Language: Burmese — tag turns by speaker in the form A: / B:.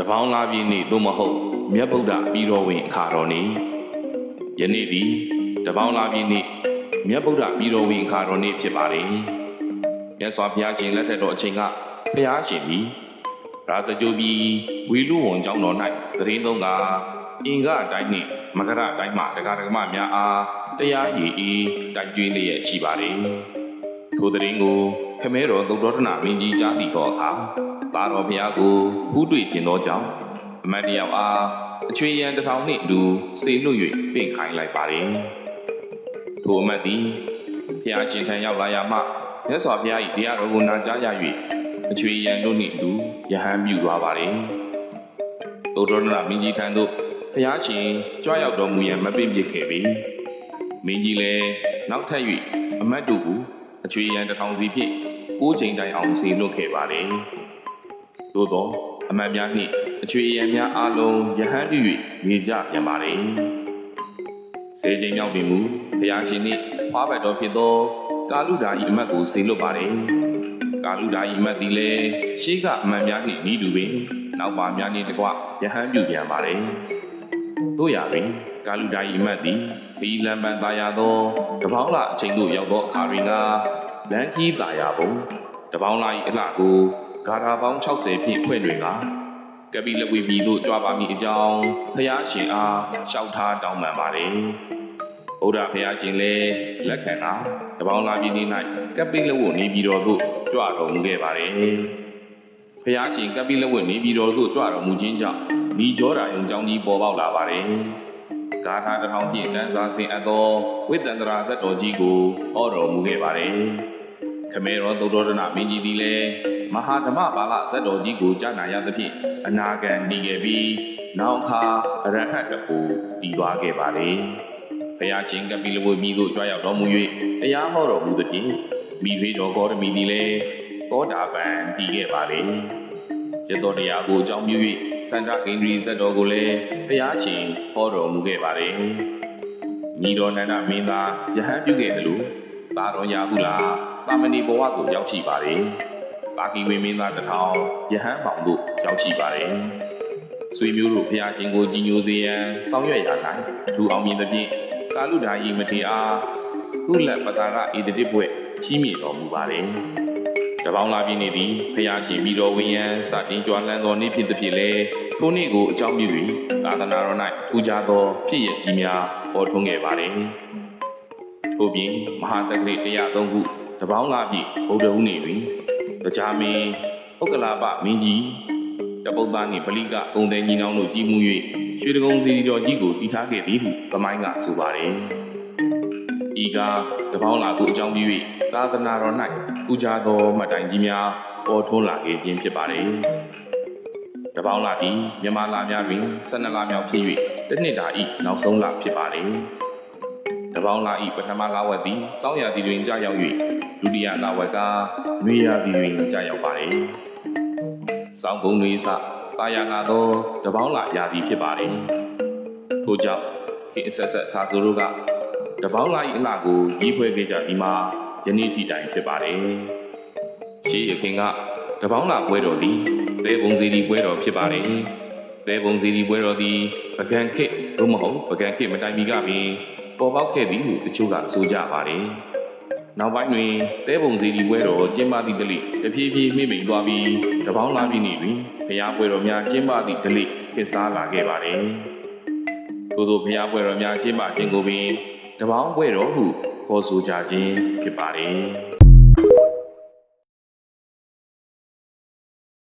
A: တပေါင်းလာပြည့်နေ့သို့မဟုတ်မြတ်ဗုဒ္ဓပြီးတော်ဝင်အခါတော်နေ့ယနေ့သည်တပေါင်းလာပြည့်နေ့မြတ်ဗုဒ္ဓပြီးတော်ဝင်အခါတော်နေ့ဖြစ်ပါတယ်မြတ်စွာဘုရားရှင်လက်ထက်တော်အချိန်ကဘုရားရှင်သည်ရာဇကြိုပြီးဝီလူဝန်ကျောင်းတော်၌သတရင်သုံးကအင်္ဂအတိုင်းနှင့်မကရအတိုင်းမှတရားဓမ္မများအားတရားရည်ဤတိုက်ကျွေးလျက်ရှိပါတယ်ထိုသတရင်ကိုခမဲတော်သုတ္တရဏမင်းကြီးကြားသိသောအခါ သာတော်ဘုရားကိုဥတွေ့ကျင်သောကြောင့်အမတ်တယောက်အားအချွေရန်တစ်ထောင်နှင့်အတူစေလွတ်၍ပင့်ခိုင်းလိုက်ပါတယ်ထိုအမတ်သည်ဘုရားရှင်ထံရောက်လာရမှမြတ်စွာဘုရား၏တရားတော်ကိုနာကြားရ၍အချွေရန်တို့နှင့်အတူယဟန်ပြုသွားပါတယ်သုတ္တရဏမင်းကြီးထံသို့ဘုရားရှင်ကြွရောက်တော်မူရန်မပင့်ပြစ်ခဲ့ပြီမင်းကြီးလည်းနောက်ထပ်၍အမတ်တို့ကိုအချွေရန်တစ်ထောင်စီဖြင့်ကိုးချိန်တိုင်အောင်စေလွတ်ခဲ့ပါတယ် သို့သောအမတ်များနှင့်အချွေရန်များအားလုံးယဟန်ပြု၍နေကြပြန်ပါတယ်ဆယ်ချိန်မြောက်တွင်မူဘုရားရှင်နှင့်ဖွားဘတ်တော်ဖြစ်သော ကာလူဓာဤအမတ်ကိုစေလွတ်ပါတယ်ကာလူဓာဤအမတ်သည်လည်းရှေးကအမတ်များနှင့်ဤတူပင်နောက်ပါများနှင့်တကွယဟန်ပြုပြန်ပါတယ်တို့ရာတွင်ကာလူဓာဤအမတ်သည်ခီလံပန်သားရသောတပေါင်းလာအချိန်သို့ရောက်သောအခါတွင်ကလမ်းကြီးသားရပုံ တပေါင်းလာ၏အလှကိုဂါထာပေါင်း60ဖြင့်ဖွင့်တွင်ကကပိလဝီပြည်သို့ကြွားပါမည်အကြောင်းဖျားရှင်အားလျှောက်ထားတောင်းပန်ပါတယ်။ဘုရားဖျားရှင်လည်းလက်ခံတာတပေါင်းလာပြည်နေ့၌ကပိလဝနေပြည်တော်သို့ကြွတော်မူခဲ့ပါတယ်။ဖျားရှင်ကပိလဝနေပြည်တော်သို့ကြွတော်မူခြင်းကြောင့်မိကျောတာယုံကြောင်းကြီးပေါ်ပေါက်လာပါတယ်။ဂါထာတစ်ထောင်ဖြင့်တန်းစားဆင်အပ်သောဝိတ္တန္တရာဇတ်တော်ကြီးကိုဟောတော်မူခဲ့ပါတယ်။ ခမေရောသုတ္တရဏမင်းကြီးသည်လည်းမဟာဓမ္မပါဠဇတ်တော်ကြီးကိုကြားနာရသဖြင့်အနာဂံတည်ခဲ့ပြီးနောက်အခါအရဟတ်တကိုတည်သွားခဲ့ပါလေ။ဘုရားရှင်ကပိလဝမိသို့ကြွားရောက်တော်မူ၍တရားဟောတော်မူသဖြင့်မိဖေတော်ဂေါရမီသည်လည်းသောတာပန်တည်ခဲ့ပါလေ။ရသောတရားကိုအကြောင်းပြု၍စန္ဒကိန္ဒြီဇတ်တော်ကိုလည်းဘုရားရှင်ဟောတော်မူခဲ့ပါလေ။မိတော်နန္ဒမင်းသားယဟန်ပြုခဲ့တယ်လို့သာတော်ရာဟုလား တာမဏီဘဝကိုရောက်ရှိပါလေ။ပါကီဝင်းမင်းသားတစ်ထောင်ယဟန်ပေါင်တို့ရောက်ရှိပါတယ်။ဆွေမျိုးတို့ဖျားရှင်ကိုကြီးညိုစေရန်ဆောင်ရွက်ရ၌ထူအောင်မြင်သဖြင့်ကာလူဓာယီမထေအားကုလပတာရဣတတိဘွဲ့ချီးမြှင့်တော်မူပါတယ်။တပေါင်းလာပြည့်နေသည်ဖျားရှင်ပြီးတော်ဝင်ရန်စတင်ကြွလန်းသောနေ့ဖြစ်သဖြင့်လေထိုနေ့ကိုအကြောင်းပြု၍သာသနာတော်၌ထူးခြားသောဖြစ်ရကြီးများပေါ်ထွန်းခဲ့ပါတယ်။ထို့ပြင်မဟာတက္ကရိ103ခု တပေါင်းလာပြည့်ဗုဒ္ဓဟူးနေ့တွင်တရားမင်းဥက္ကလာပမင်းကြီးတပုတ်သားနှင့်ပလိကကုံတဲ့ညီနောင်တို့ကြီးမှု၍ရွှေတကုံစီတော်ကြီးကိုတည်ထားခဲ့သည်ဟုသမိုင်းကဆိုပါတယ်။ဤကတပေါင်းလာကိုအကြောင်းပြု၍သာသနာတော်၌ပူဇာသောမှတ်တိုင်ကြီးများပေါ်ထွန်းလာခဲ့ခြင်းဖြစ်ပါတယ်။တပေါင်းလာသည်မြန်မာလာများတွင်12လမြောက်ဖြစ်၍တစ်နှစ်တာဤနောက်ဆုံးလဖြစ်ပါလေ။တပေါင်းလာဤပထမလဝက်သည်စောင်းရသည်တွင်ကြာရောက်၍ ဒုတိယလဝက်ကနွေရာသီတွင်ကြာရောက်ပါတယ်။စောင်းကုန်းတွေစတာယာနာသောတပေါင်းလာရာသီဖြစ်ပါတယ်။ထို့ကြောင့်ခေတ်ဆက်ဆက်စာသူတို့ကတပေါင်းလာ၏အလှကိုကြီးဖွဲခဲ့ကြဒီမှာယနေ့ထိတိုင်ဖြစ်ပါတယ်။ရှေးရခင်ကတပေါင်းလာပွဲတော်သည်သဲပုံစီဒီပွဲတော်ဖြစ်ပါတယ်။သဲပုံစီဒီပွဲတော်သည်ပကံခေတ်သို့မဟုတ်ပကံခေတ်မတိုင်မီကပင်ပေါ်ပေါက်ခဲ့သည်ဟုတချို့ကဆိုကြပါတယ်။ နောက်ပိုင်းတွင်တဲပုံစီဒီပွဲတော်ကျင်းပသည့်တလိတဖြည်းဖြည်းမိမိန်သွားပြီးတပေါင်းလာပြီးနေတွင်ဘုရားပွဲတော်များကျင်းပသည့်တလိခေတ်စားလာခဲ့ပါတယ်။သို့သောဘုရားပွဲတော်များကျင်းပခြင်းကိုပင်တပေါင်းပွဲတော်ဟုခေါ်ဆိုကြခြင်းဖြစ်ပါတယ်။